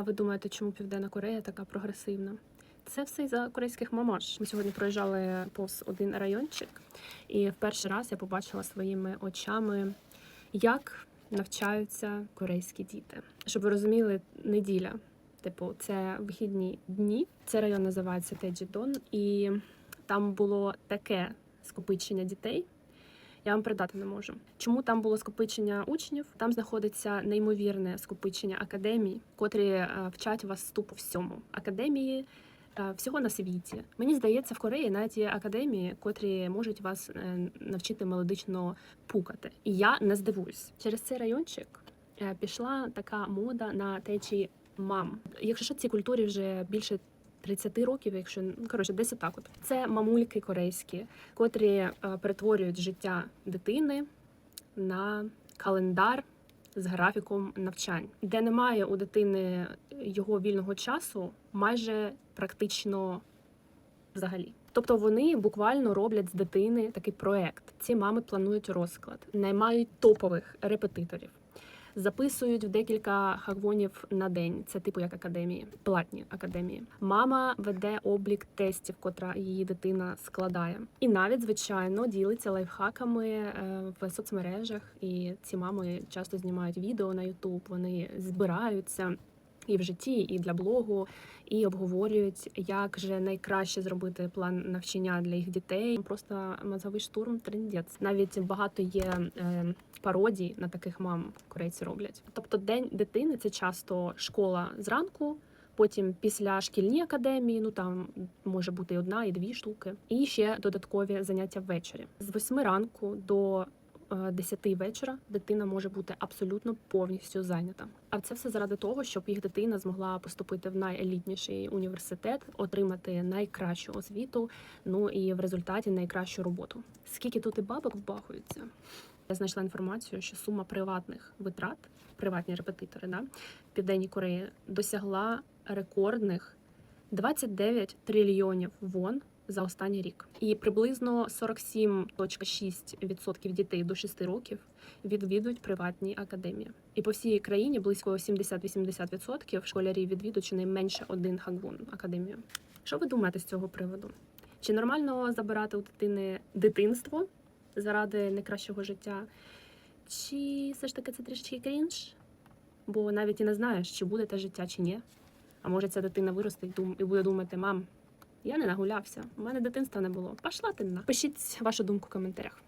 А ви думаєте, чому Південна Корея така прогресивна? Це все за корейських мамаш. Ми сьогодні проїжджали повз один райончик, і в перший раз я побачила своїми очами, як навчаються корейські діти. Щоб ви розуміли, неділя. Типу, це вихідні дні. Цей район називається Теджідон, і там було таке скопичення дітей. Я вам передати не можу. Чому там було скопичення учнів? Там знаходиться неймовірне скопичення академій, котрі е, вчать вас тупо всьому. Академії е, всього на світі. Мені здається, в Кореї навіть є академії, котрі можуть вас е, навчити мелодично пукати. І я не здивуюсь. Через цей райончик пішла така мода на течії мам. Якщо що, цій культурі вже більше 30 років, якщо ну, коротше, десь отак от. Це мамульки корейські, котрі е, перетворюють життя дитини на календар з графіком навчань, де немає у дитини його вільного часу, майже практично взагалі. Тобто вони буквально роблять з дитини такий проект. Ці мами планують розклад, наймають топових репетиторів. Записують в декілька хагвонів на день. Це типу як академії, платні академії. Мама веде облік тестів, котра її дитина складає, і навіть звичайно ділиться лайфхаками е, в соцмережах. І ці мами часто знімають відео на Ютуб. Вони збираються і в житті, і для блогу, і обговорюють, як же найкраще зробити план навчання для їх дітей. Просто мозговий штурм трендець. Навіть багато є е, пародій на таких мам корейці роблять. Тобто, день дитини це часто школа зранку. Потім після шкільні академії, ну там може бути і одна, і дві штуки, і ще додаткові заняття ввечері з 8 ранку до 10 вечора дитина може бути абсолютно повністю зайнята. А це все заради того, щоб їх дитина змогла поступити в найелітніший університет, отримати найкращу освіту, ну і в результаті найкращу роботу. Скільки тут і бабок вбахується? Я знайшла інформацію, що сума приватних витрат, приватні репетитори, да, в Кореї досягла рекордних 29 трильйонів вон за останній рік. І приблизно 47,6% дітей до 6 років відвідують приватні академії. І по всій країні близько 70-80% школярів відвідують щонайменше один хагвон академію. Що ви думаєте з цього приводу? Чи нормально забирати у дитини дитинство заради найкращого життя? Чи все ж таки це трішки крінж? Бо навіть і не знаєш, чи буде те життя, чи ні. А може ця дитина виросте і буде думати, мам, я не нагулявся, у мене дитинства не було. Пошла ти на. Пишіть вашу думку в коментарях.